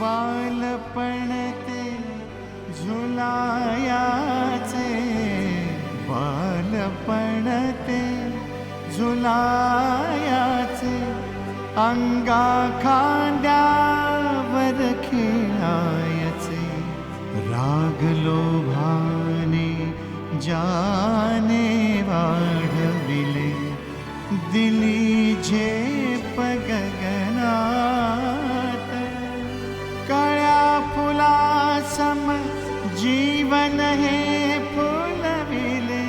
बालपण ते झुलायाचे बालपण ते झुलायाचे अंगा खान रागलो भाने जाने वाढविले दिली झेप गगनात। काळ्या फुलासम जीवन हे फुलविले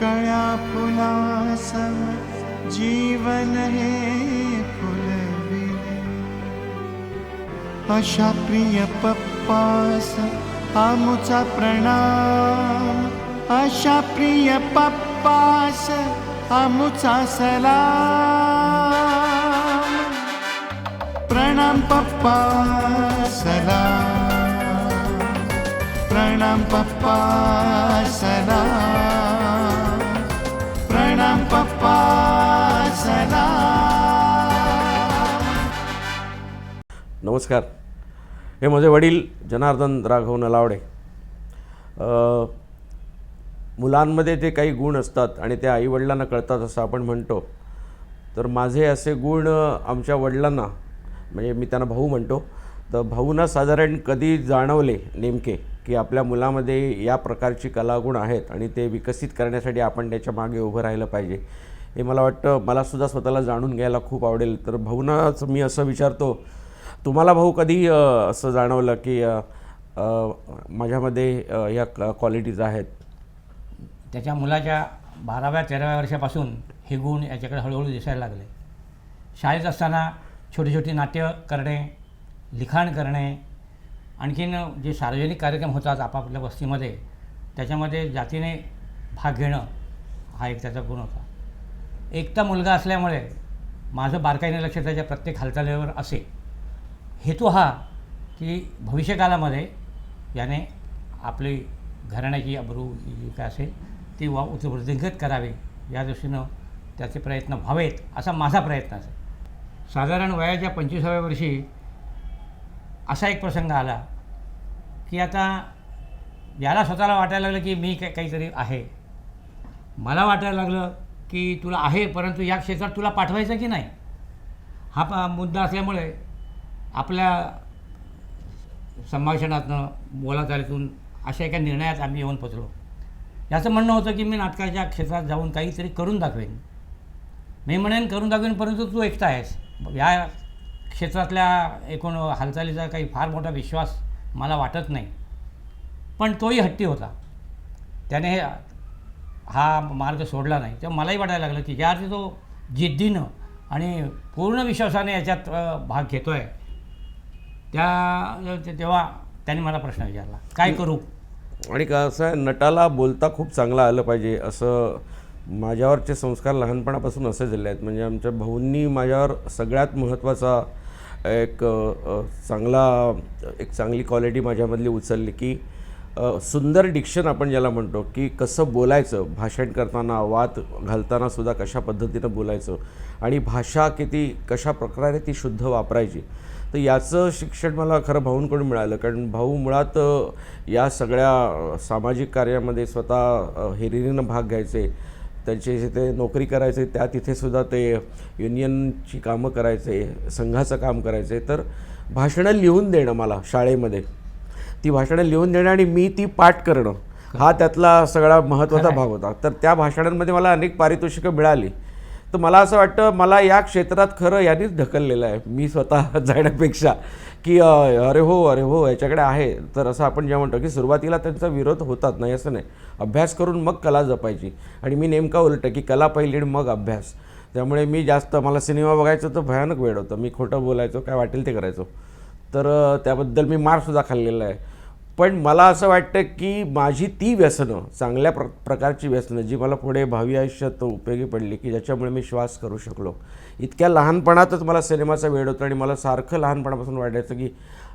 कळ्या फुलासम जीवन हे फुलविले अशा प्रिय उपास आमुचा प्रणाम. अशा प्रिय पप्पास आमुचा सलाम. प्रणाम पप्पा सलाम. प्रणाम पप्पा सलाम. प्रणाम पप्पा सलाम. नमस्कार. हे माझे वडील जनार्दन राघव नलावडे मुलांमध्ये जे काही गुण असतात आणि ते आईवडिलांना कळतात असं आपण म्हणतो तर माझे असे गुण आमच्या वडिलांना म्हणजे मी त्यांना भाऊ म्हणतो तर भाऊंना साधारण कधी जाणवले नेमके की आपल्या मुलामध्ये या प्रकारची कलागुण आहेत आणि ते विकसित करण्यासाठी आपण त्याच्यामागे उभं राहिलं पाहिजे? हे मला वाटतं मलासुद्धा स्वतःला जाणून घ्यायला खूप आवडेल. तर भाऊनाच मी असं विचारतो तुम्हाला भाऊ कधी असं जाणवलं की माझ्यामध्ये या क्वालिटीज आहेत? त्याच्या मुलाच्या बाराव्या तेराव्या वर्षापासून हे गुण याच्याकडे हळूहळू दिसायला लागले. शाळेत असताना छोटी छोटी नाट्य करणे लिखाण करणे आणखीन जे सार्वजनिक कार्यक्रम होतात आपापल्या वस्तीमध्ये त्याच्यामध्ये जातीने भाग घेणं हा एक त्याचा गुण होता. एकटा मुलगा असल्यामुळे माझं बारकाईने लक्ष त्याच्या प्रत्येक हालचालीवर असे हेतू हा की भविष्यकालामध्ये याने आपली घराण्याची अब्रू जी काय असेल ती वा वृद्धिंगत करावी. या दृष्टीनं त्याचे प्रयत्न व्हावेत असा माझा प्रयत्न असेल. साधारण वयाच्या पंचवीसाव्या वर्षी असा एक प्रसंग आला की आता याला स्वतःला वाटायला लागलं की मी काय काहीतरी आहे. मला वाटायला लागलं की तुला आहे परंतु या क्षेत्रात तुला पाठवायचं की नाही? हा प मुद्दा असल्यामुळे आपल्या संभाषणातनं बोलाचालीतून अशा एका निर्णयात आम्ही येऊन पोचलो. याचं म्हणणं होतं की मी नाटकाच्या क्षेत्रात जाऊन काहीतरी करून दाखवेन. मी म्हणेन करून दाखवेन परंतु तू एकटा आहेस. या क्षेत्रातल्या एकूण हालचालीचा काही फार मोठा विश्वास मला वाटत नाही. पण तोही हट्टी होता. त्याने हे हा मार्ग सोडला नाही. तेव्हा मलाही वाटायला लागलं की ज्या अर्थी तो जिद्दीनं आणि पूर्ण विश्वासाने याच्यात भाग घेतो आहे त्या तेव्हा त्याने मला प्रश्न विचारला काय करू? आणि कसं आहे नटाला बोलता खूप चांगलं आलं पाहिजे असं माझ्यावरचे संस्कार लहानपणापासून असे झाले आहेत. म्हणजे आमच्या भाऊंनी माझ्यावर सगळ्यात महत्त्वाचा एक चांगला एक चांगली क्वालिटी माझ्यामधली उचलली की सुंदर डिक्शन आपण ज्याला म्हणतो की कसं बोलायचं भाषण करताना वाद घालताना सुद्धा कशा पद्धतीनं बोलायचं आणि भाषा किती कशा प्रकारे ती शुद्ध वापरायची. तर याचं शिक्षण मला खरं भाऊंकडून मिळालं. कारण भाऊ मुळात या सगळ्या सामाजिक कार्यामध्ये स्वतः हिरिरीनं भाग घ्यायचे. त्यांचे जिथे नोकरी करायचे त्या तिथेसुद्धा ते युनियनची कामं करायचे संघाचं काम करायचे. तर भाषणं लिहून देणं मला शाळेमध्ये. ती भाषणं लिहून देणं आणि मी ती पाठ करणं हा त्यातला सगळा महत्त्वाचा भाग होता. तर त्या भाषणांमध्ये मला अनेक पारितोषिकं मिळाली. तर मला असं वाटतं मला या क्षेत्रात खरं यांनीच ढकललेलं आहे. मी स्वतः जाण्यापेक्षा की अरे हो अरे हो याच्याकडे आहे. तर असं आपण जे म्हणतो की सुरुवातीला त्यांचा विरोध होतात नाही असं नाही. अभ्यास करून मग कला जपायची. आणि मी नेमका उलट की कला पहिली आणि मग अभ्यास. त्यामुळे मी जास्त मला सिनेमा बघायचं तर भयानक वेळ होतं. मी खोटं बोलायचो काय वाटेल ते करायचो. तर त्याबद्दल मी मारसुद्धा खाल्लेला आहे. पण मला असं वाटतं की माझी ती व्यसनं चांगल्या प्र प्रकारची व्यसनं जी मला पुढे भावी आयुष्यात उपयोगी पडली की ज्याच्यामुळे मी श्वास करू शकलो. इतक्या लहानपणातच मला सिनेमाचा वेळ होता आणि मला सारखं लहानपणापासून वाटायचं की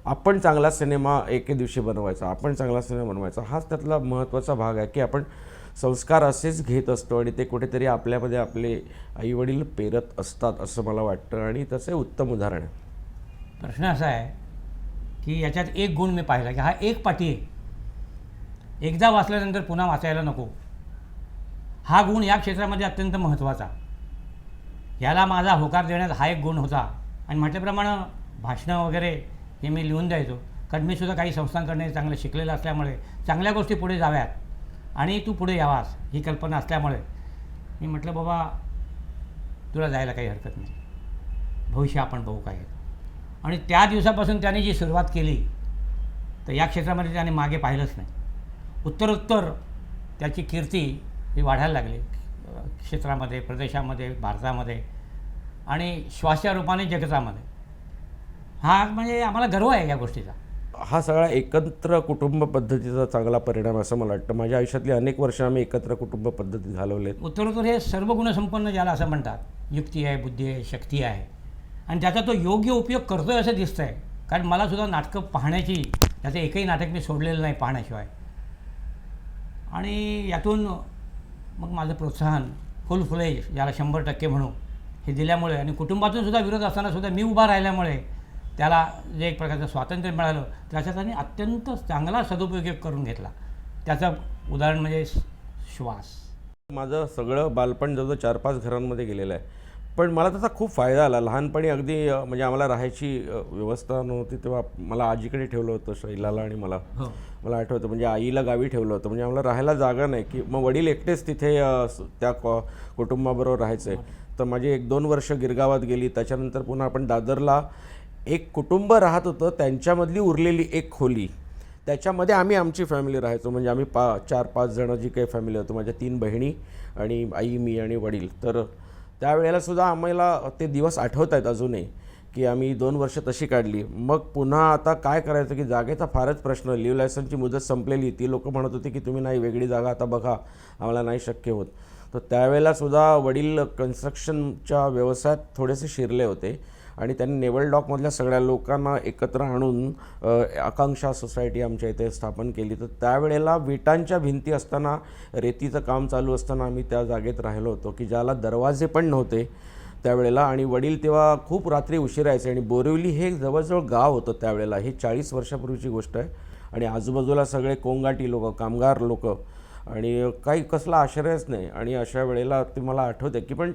आपण चांगला सिनेमा एके दिवशी बनवायचा आपण चांगला सिनेमा बनवायचा. हाच त्यातला महत्त्वाचा भाग आहे की आपण संस्कार असेच घेत असतो आणि ते कुठेतरी आपल्यामध्ये आपले आईवडील पेरत असतात असं मला वाटतं. आणि तसे उत्तम उदाहरण आहे. प्रश्न असा आहे की याच्यात एक गुण मी पाहिला की हा एक पाठी आहे. एकदा वाचल्यानंतर पुन्हा वाचायला नको. हा गुण या क्षेत्रामध्ये अत्यंत महत्त्वाचा. याला माझा होकार देण्यात हा एक गुण होता. आणि म्हटल्याप्रमाणे भाषणं वगैरे हे मी लिहून द्यायचो. कारण मी सुद्धा काही संस्थांकडे चांगलं शिकलेलं असल्यामुळे चांगल्या गोष्टी पुढे जाव्यात. आणि तू पुढे यावास ही कल्पना असल्यामुळे. मी म्हटलं बाबा तुला जायला काही हरकत नाही. भविष्य आपण बघू काय आणि त्या दिवसापासून त्याने जी सुरुवात केली तर या क्षेत्रामध्ये त्याने मागे पाहिलंच नाही. उत्तरोत्तर त्याची कीर्ती ही वाढायला लागली क्षेत्रामध्ये प्रदेशामध्ये भारतामध्ये आणि श्वासच्या रूपाने जगतामध्ये. हा म्हणजे आम्हाला गर्व आहे या गोष्टीचा. हा सगळा एकत्र कुटुंब पद्धतीचा चांगला परिणाम असं मला वाटतं. माझ्या आयुष्यातली अनेक वर्ष आम्ही एकत्र कुटुंब पद्धती घालवलेत. उत्तरोत्तर हे सर्व गुणसंपन्न ज्याला असं म्हणतात युक्ती आहे बुद्धी आहे शक्ती आहे. आणि त्याचा तो योग्य उपयोग करतो आहे असं दिसतं आहे कारण मला सुद्धा नाटकं पाहण्याची त्याचं एकही नाटक मी सोडलेलं नाही पाहण्याशिवाय. आणि यातून मग माझं प्रोत्साहन फुल फुलेज ज्याला शंभर टक्के म्हणू हे दिल्यामुळे आणि कुटुंबातून सुद्धा विरोध असताना सुद्धा मी उभा राहिल्यामुळे त्याला जे एक प्रकारचं स्वातंत्र्य मिळालं त्याचा त्याने अत्यंत चांगला सदुपयोग करून घेतला. त्याचं उदाहरण म्हणजे श्वास. माझं सगळं बालपण जवळ चार पाच घरांमध्ये गेलेलं आहे. पण मला त्याचा खूप फायदा आला. लहानपणी अगदी म्हणजे आम्हाला राहायची व्यवस्था नव्हती तेव्हा मला आजीकडे ठेवलं होतं शैलाला आणि मला. हो. मला आठवतं म्हणजे आईला गावी ठेवलं होतं. म्हणजे आम्हाला राहायला जागा नाही की मग वडील एकटेच तिथे त्या कॉ कुटुंबाबरोबर राहायचे. तर माझी एक दोन वर्ष गिरगावात गेली. त्याच्यानंतर पुन्हा आपण दादरला एक कुटुंब राहत होतं. त्यांच्यामधली उरलेली एक खोली. त्याच्यामध्ये आम्ही आमची फॅमिली राहायचो. म्हणजे आम्ही पा चार पाच जणं जी काही फॅमिली होतो माझ्या तीन बहिणी आणि आई मी आणि वडील. तर त्यावेळेला सुद्धा आम्हाला ते दिवस आठवत आहेत अजूनही की आम्ही दोन वर्ष तशी काढली. मग पुन्हा आता काय करायचं की जागेचा फारच प्रश्न लिव्ह लायसनची मुदत संपलेली. ती लोक म्हणत होती की तुम्ही नाही वेगळी जागा आता बघा आम्हाला नाही शक्य होत. तर त्यावेळेला सुद्धा वडील कन्स्ट्रक्शनच्या व्यवसायात थोडेसे शिरले होते. आणि त्यांनी नेवल डॉकमधल्या सगळ्या लोकांना एकत्र आणून आकांक्षा सोसायटी आमच्या इथे स्थापन केली. तर त्यावेळेला विटांच्या भिंती असताना रेतीचं काम चालू असताना आम्ही त्या जागेत राहिलो होतो की ज्याला दरवाजे पण नव्हते त्यावेळेला. आणि वडील तेव्हा खूप रात्री उशिरायचे आणि बोरिवली हे जवळजवळ गाव होतं त्यावेळेला. ही चाळीस वर्षापूर्वीची गोष्ट आहे. आणि आजूबाजूला सगळे कोंगाटी लोक कामगार लोक आणि काही कसला आश्रयच नाही. आणि अशा वेळेला ते मला आठवते की पण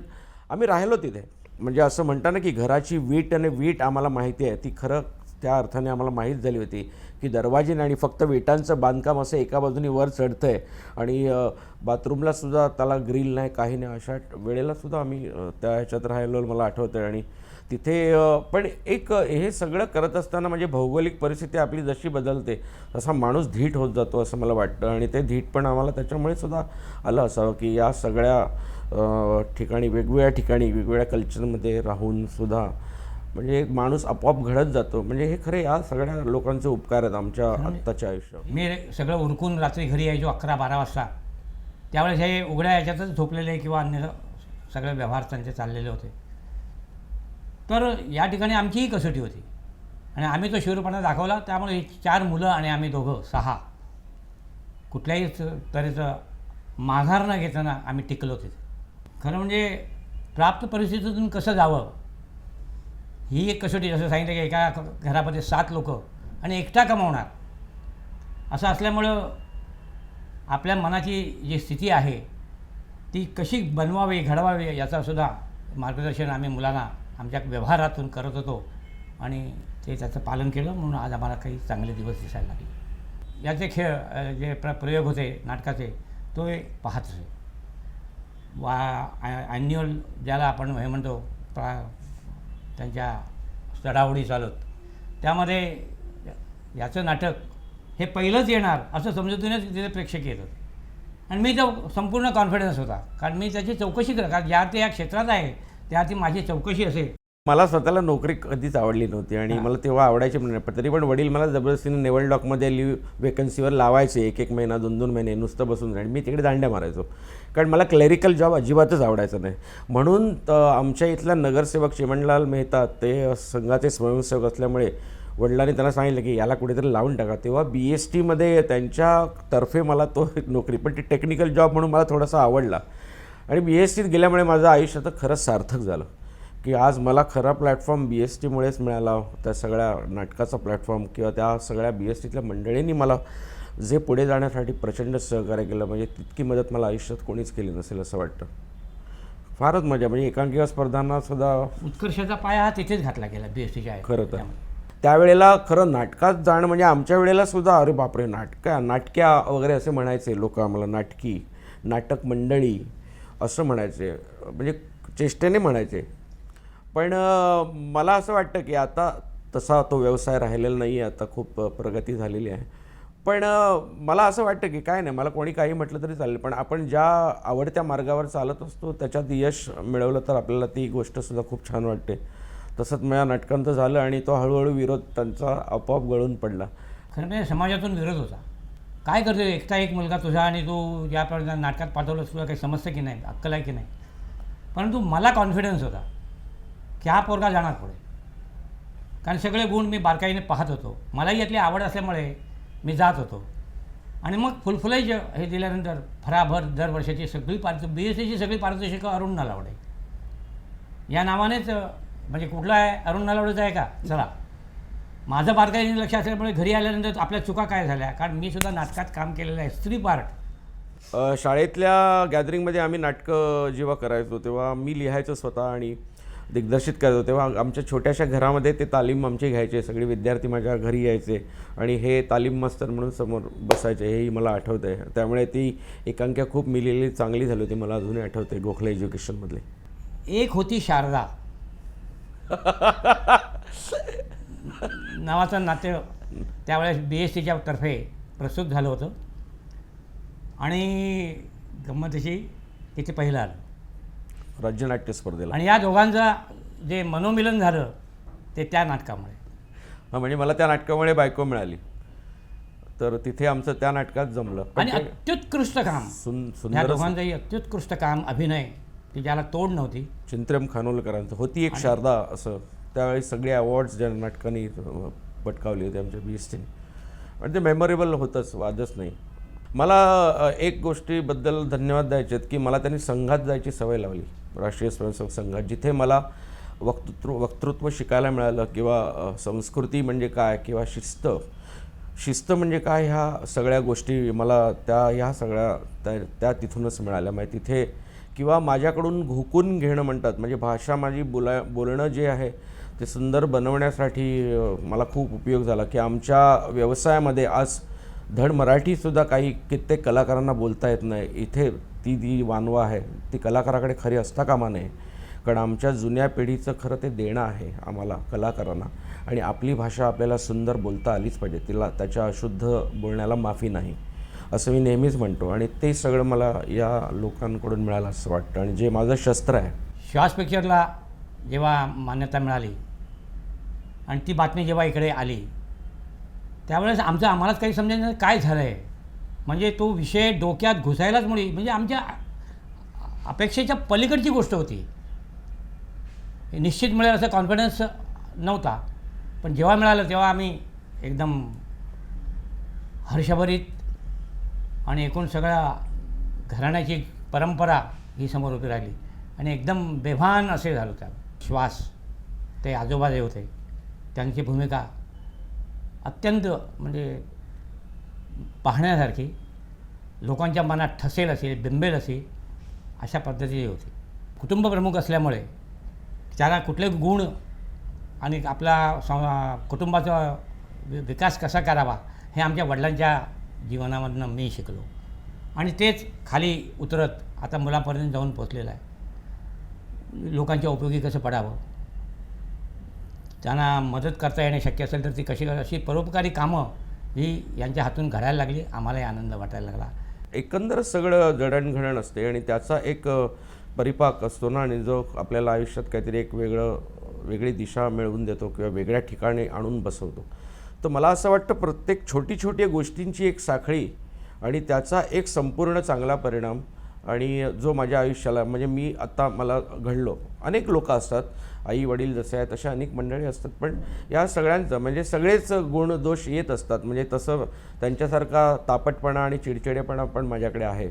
आम्ही राहिलो तिथे. म्हणजे असं म्हणता ना की घराची वीट आणि वीट आम्हाला माहिती आहे. ती खरं त्या अर्थाने आम्हाला माहीत झाली होती की दरवाजे आणि फक्त विटांचं बांधकाम असं एका बाजूने वर चढतं आहे आणि बाथरूमला सुद्धा त्याला ग्रिल नाही काही नाही अशा वेळेला सुद्धा आम्ही त्या ह्याच्यात राहिलो मला आठवतं आहे आणि तिथे पण एक हे सगळं करत असताना म्हणजे भौगोलिक परिस्थिती आपली जशी बदलते तसा माणूस धीट होत जातो असं मला वाटतं. आणि ते धीट पण आम्हाला त्याच्यामुळे सुद्धा आलं असावं की या सगळ्या ठिकाणी वेगवेगळ्या ठिकाणी वेगवेगळ्या कल्चरमध्ये राहून सुद्धा म्हणजे एक माणूस आपोआप घडत जातो. म्हणजे हे खरे या सगळ्या लोकांचे उपकार आहेत आमच्या आत्ताच्या आयुष्यात मी सगळं उरकून रात्री घरी यायचो अकरा बारा वाजता. त्यावेळेस हे उघड्या याच्यातच झोपलेले किंवा अन्य सगळे व्यवहार त्यांचे चाललेले होते. तर या ठिकाणी आमचीही कसोटी होती. आणि आम्ही तो शिवरूपणा दाखवला. त्यामुळे चार मुलं आणि आम्ही दोघं सहा कुठल्याही तऱ्हेचं माघार न घेताना आम्ही टिकलो तिथे. खरं म्हणजे प्राप्त परिस्थितीतून कसं जावं? ही एक कसोटी जसं सांगितलं की एका घरामध्ये सात लोक आणि एकटा कमावणार. असं असल्यामुळं आपल्या मनाची जी स्थिती आहे ती कशी बनवावी घडवावी याचा सुद्धा मार्गदर्शन आम्ही मुलांना आमच्या व्यवहारातून करत होतो आणि ते त्याचं पालन केलं. म्हणून आज आम्हाला काही चांगले दिवस दिसायला लागले. याचे खेळ जे प्र प्रयोग होते नाटकाचे तो एक पाहत असे वा ॲन्युअल ज्याला आपण हे म्हणतो प्रा त्यांच्या चढावडी चालत. त्यामध्ये याचं नाटक हे पहिलंच येणार असं समजतूनच तिथे प्रेक्षक येत होते आणि मी तो संपूर्ण कॉन्फिडन्स होता. कारण मी त्याची चौकशी कर कारण ज्या ते या क्षेत्रात आहे त्या ती माझी चौकशी असेल. मला स्वतःला नोकरी कधीच आवडली नव्हती आणि मला तेव्हा आवडायची पण नाही तरी पण वडील मला जबरदस्तीने नेवल डॉकमध्ये लिव्ह वेकन्सीवर लावायचे एक एक महिना दोन दोन महिने नुसतं बसून आणि मी तिकडे दांड्या मारायचो. कारण मला क्लरिकल जॉब अजिबातच आवडायचं नाही. म्हणून आमच्या इथला नगरसेवक चिमणलाल मेहता ते संघाचे स्वयंसेवक असल्यामुळे वडिलांनी त्यांना सांगितलं की याला कुठेतरी लावून टाका. तेव्हा बी एस टीमध्ये त्यांच्यातर्फे मला तो एक नोकरी पण ती टेक्निकल जॉब म्हणून मला थोडासा आवडला. आणि बी एस टीत गेल्यामुळे माझं आयुष्य तर खरंच सार्थक झालं. की आज मला खरा प्लॅटफॉर्म बी एस टीमुळेच मिळाला. त्या सगळ्या नाटकाचा प्लॅटफॉर्म किंवा त्या सगळ्या बी एस टीतल्या मंडळींनी मला जे पुढे जाण्यासाठी प्रचंड सहकार्य केलं म्हणजे तितकी मदत मला आयुष्यात कोणीच केली नसेल असं वाटतं. फारच मजा म्हणजे एकांकिका स्पर्धांना सुद्धा उत्कर्षाचा पाया हा तिथेच घातला गेला बी एस टीच्या खरं तर. त्यावेळेला खरं नाटकात जाणं म्हणजे आमच्या वेळेला सुद्धा अरे बापरे नाटका नाटक्या वगैरे असे म्हणायचे लोक आम्हाला नाटकी नाटक मंडळी असं म्हणायचे. म्हणजे चेष्टेने म्हणायचे. पण मला असं वाटतं की आता तसा तो व्यवसाय राहिलेला नाही आहे आता खूप प्रगती झालेली आहे. पण मला असं वाटतं की काय नाही मला कोणी काही म्हटलं तरी चालेल पण आपण ज्या आवडत्या मार्गावर चालत असतो त्याच्यात यश मिळवलं तर आपल्याला ती गोष्टसुद्धा खूप छान वाटते. तसंच माझ्या नाटकांचं झालं आणि तो हळूहळू विरोध त्यांचा आपोआप गळून पडला. खरं म्हणजे समाजातून विरोध होता. काय करतो एकटा एक मुलगा तुझा आणि तू ज्या नाटकात पाठवलंस तुला काही समजतं की नाही? अक्कल आहे की नाही? परंतु मला कॉन्फिडन्स होता. की हा पोरगा जाणार पुढे? कारण सगळे गुण मी बारकाईने पाहत होतो. मलाही यातली आवड असल्यामुळे मी जात होतो. आणि मग फुलफुलाही जे हे दिल्यानंतर फराभर दरवर्षाची सगळी पारित बी एस सीची सगळी पारितोषिकं अरुण नलावडे. या नावानेच म्हणजे कुठलं आहे? अरुण नलावडेचं आहे का? चला. माझं बारकाईने लक्ष असल्यामुळे घरी आल्यानंतर आपल्या चुका काय झाल्या? कारण मी सुद्धा नाटकात काम केलेलं आहे. स्त्री पार्ट. शाळेतल्या गॅदरिंगमध्ये आम्ही नाटकं जेव्हा करायचो तेव्हा मी लिहायचं स्वतः आणि दिग्दर्शित करत होते. तेव्हा आमच्या छोट्याशा घरामध्ये ते तालीम आमचे घ्यायचे सगळे विद्यार्थी माझ्या घरी यायचे आणि हे तालीम मास्तर म्हणून समोर बसायचे हेही मला आठवतं आहे त्यामुळे ती एकांक्या खूप मिलेली चांगली झाली होती मला अजूनही आठवते गोखले एज्युकेशनमधले एक होती शारदा. नावाचं नाट्य त्यावेळेस बी एस सीच्या तर्फे प्रस्तुत झालं होतं. आणि गंमत अशी की ते पहिलं आलं. राज्यनाट्य स्पर्धेला. आणि या दोघांचं जे मनोमिलन झालं ते त्या नाटकामुळे. हा म्हणजे मला त्या नाटकामुळे बायको मिळाली. तर तिथे आमचं त्या नाटकात जमलं. पण आणि ते अत्युत्कृष्ट काम. सुन ह्या सुंदर दोघांचंही अत्युत्कृष्ट काम अभिनय की ज्याला तोड नव्हती. चिंत्रम खानोलकरांचं. होती एक शारदा असं. त्यावेळी सगळे अवॉर्ड्स ज्या नाटकांनी अं, पटकावली होती आमच्या बी एस टीने आणि ते मेमोरेबल होतंच वादच नाही. मला अं, एक गोष्टीबद्दल धन्यवाद द्यायचे आहेत की मला त्यांनी संघात जायची सवय लावली. राष्ट्रीय स्वयंसेवक संघात जिथे मला वक्तृत्व वक्तृत्व शिकायला मिळालं किंवा संस्कृती म्हणजे काय किंवा शिस्त शिस्त म्हणजे काय ह्या सगळ्या गोष्टी मला त्या ह्या सगळ्या त्या त्या तिथूनच मिळाल्या. म्हणजे तिथे किंवा माझ्याकडून घुकून घेणं म्हणतात. म्हणजे भाषा माझी बोला बोलणं जे आहे ते सुंदर बनवण्यासाठी मला खूप उपयोग झाला. की आमच्या व्यवसायामध्ये आज धड मराठीसुद्धा काही कित्येक कलाकारांना बोलता येत नाही. इथे ती जी वानवा आहे ती कलाकाराकडे खरी असता कामा नये. कारण आमच्या जुन्या पिढीचं खरं ते देणं आहे आम्हाला कलाकारांना. आणि आपली भाषा आपल्याला सुंदर बोलता आलीच पाहिजे. तिला त्याच्या अशुद्ध बोलण्याला माफी नाही. असं मी नेहमीच म्हणतो. आणि ते सगळं मला या लोकांकडून मिळालं असं वाटतं. आणि जे माझं शस्त्र आहे. श्वास पिक्चरला जेव्हा मान्यता मिळाली आणि ती बातमी जेव्हा इकडे आली त्यावेळेस आमचं आम्हालाच काही समजायचं काय झालं आहे म्हणजे तो विषय डोक्यात घुसायलाच मुळे. म्हणजे आमच्या अपेक्षेच्या पलीकडची गोष्ट होती. निश्चित मिळेल असं कॉन्फिडन्स नव्हता. पण जेव्हा मिळालं तेव्हा आम्ही एकदम हर्षभरीत आणि एकूण सगळ्या घराण्याची परंपरा ही समोर उभी राहिली. आणि एकदम बेभान असे झालो त्या श्वास ते आजोबा जे होते त्यांची भूमिका अत्यंत म्हणजे पाहण्यासारखी लोकांच्या मनात ठसेल असेल बिंबेल असेल अशा पद्धतीची होती. कुटुंबप्रमुख असल्यामुळे त्याला कुठले गुण आणि आपला स कुटुंबाचा विकास कसा करावा हे आमच्या वडिलांच्या जीवनामधनं मी शिकलो. आणि तेच खाली उतरत आता मुलापर्यंत जाऊन पोचलेलं आहे. लोकांच्या उपयोगी कसं पडावं? त्यांना मदत करता येणे शक्य असेल तर ती कशी अशी परोपकारी कामं ही यांच्या हातून घडायला लागली आम्हालाही आनंद वाटायला लागला. एकंदर सगळं जडणघडण असते आणि त्याचा एक परिपाक असतो ना आणि जो आपल्याला आयुष्यात काहीतरी एक वेगळं वेगळी दिशा मिळवून देतो किंवा वेगळ्या ठिकाणी आणून बसवतो. तर मला असं वाटतं प्रत्येक छोटी छोटी गोष्टींची एक साखळी आणि त्याचा एक संपूर्ण चांगला परिणाम आणि जो माझ्या आयुष्याला म्हणजे मी आत्ता मला घडलो. अनेक लोक असतात आई वडील जसे आहेत अशा अनेक मंडळी असतात पण या सगळ्यांचं म्हणजे सगळेच गुण दोष येत असतात. म्हणजे तसं त्यांच्यासारखा तापटपणा आणि चिडचिडेपणा पण माझ्याकडे आहे.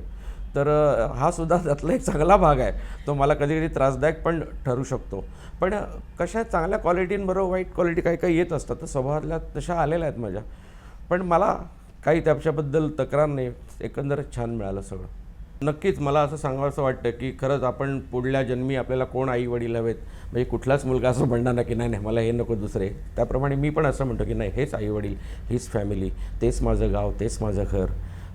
तर हा सुद्धा त्यातला एक चांगला भाग आहे. तो मला कधी कधी त्रासदायक पण ठरू शकतो. पण कशा चांगल्या क्वालिटींबरोबर वाईट क्वालिटी काही काही येत असतात तर स्वभावातल्या तशा आलेल्या आहेत माझ्या. पण मला काही त्याच्याबद्दल तक्रार नाही. एकंदरच छान मिळालं सगळं. नक्कीच मला असं सांगावंसं वाटतं की खरंच आपण पुढल्या जन्मी आपल्याला कोण आई वडील हवेत? म्हणजे कुठलाच मुलगा असं म्हणणार ना की नाही नाही मला हे नको दुसरे. त्याप्रमाणे मी पण असं म्हणतो की नाही हेच आई वडील हीच फॅमिली तेच माझं गाव तेच माझं घर.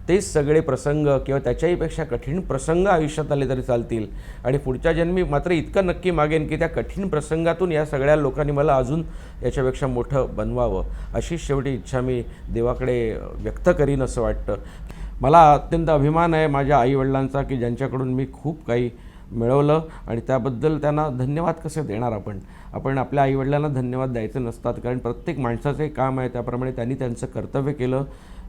तेच सगळे प्रसंग किंवा त्याच्याहीपेक्षा कठीण प्रसंग आयुष्यात आले तरी चालतील. आणि पुढच्या जन्मी मात्र इतकं नक्की मागेन की त्या कठीण प्रसंगातून या सगळ्या लोकांनी मला अजून याच्यापेक्षा मोठं बनवावं. अशी शेवटी इच्छा मी देवाकडे व्यक्त करीन असं वाटतं. मला अत्यंत अभिमान आहे माझ्या आईवडिलांचा की ज्यांच्याकडून मी खूप काही मिळवलं आणि त्याबद्दल त्यांना धन्यवाद कसे देणार आपण? आपण आपल्या आईवडिलांना धन्यवाद द्यायचे नसतात कारण प्रत्येक माणसाचं एक काम आहे. त्याप्रमाणे त्यांनी त्यांचं कर्तव्य केलं.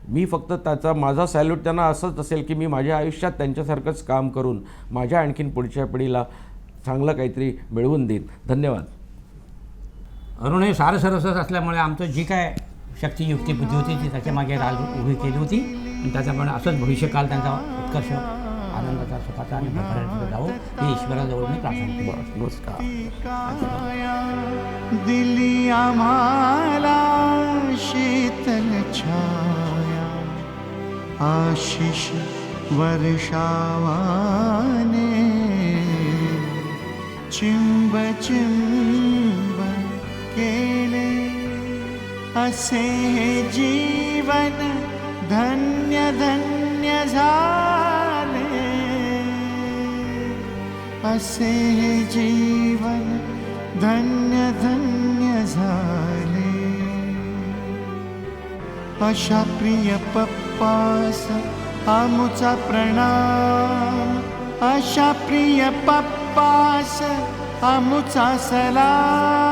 मी फक्त त्याचा माझा सॅल्यूट त्यांना असंच असेल की मी माझ्या आयुष्यात त्यांच्यासारखंच काम करून माझ्या आणखीन पुढच्या पिढीला चांगलं काहीतरी मिळवून देईन. धन्यवाद. अरुण हे सारसरसच असल्यामुळे आमचं जी काय शक्ती युक्ती बुद्धी होती ती त्याच्यामागे राल उभी केली होती आणि त्याच्यामुळे असंच भविष्यकाल त्यांचा उत्कर्ष आनंदाचा सुखाचा आणि भरभराटीचा जावो. ही ईश्वराजवळ मी प्रार्थना नमस्कार. दिली आम्हाला शीतल छाया. आशिष वर्षावाने. चिंब चिंब केले असे हे जीवन धन्य धन्य झाले असे हे जीवन धन्य धन्य झाले अशा प्रिय पप्पास आमुचा प्रणाम। अशा प्रिय पप्पास आमुचा सलाम।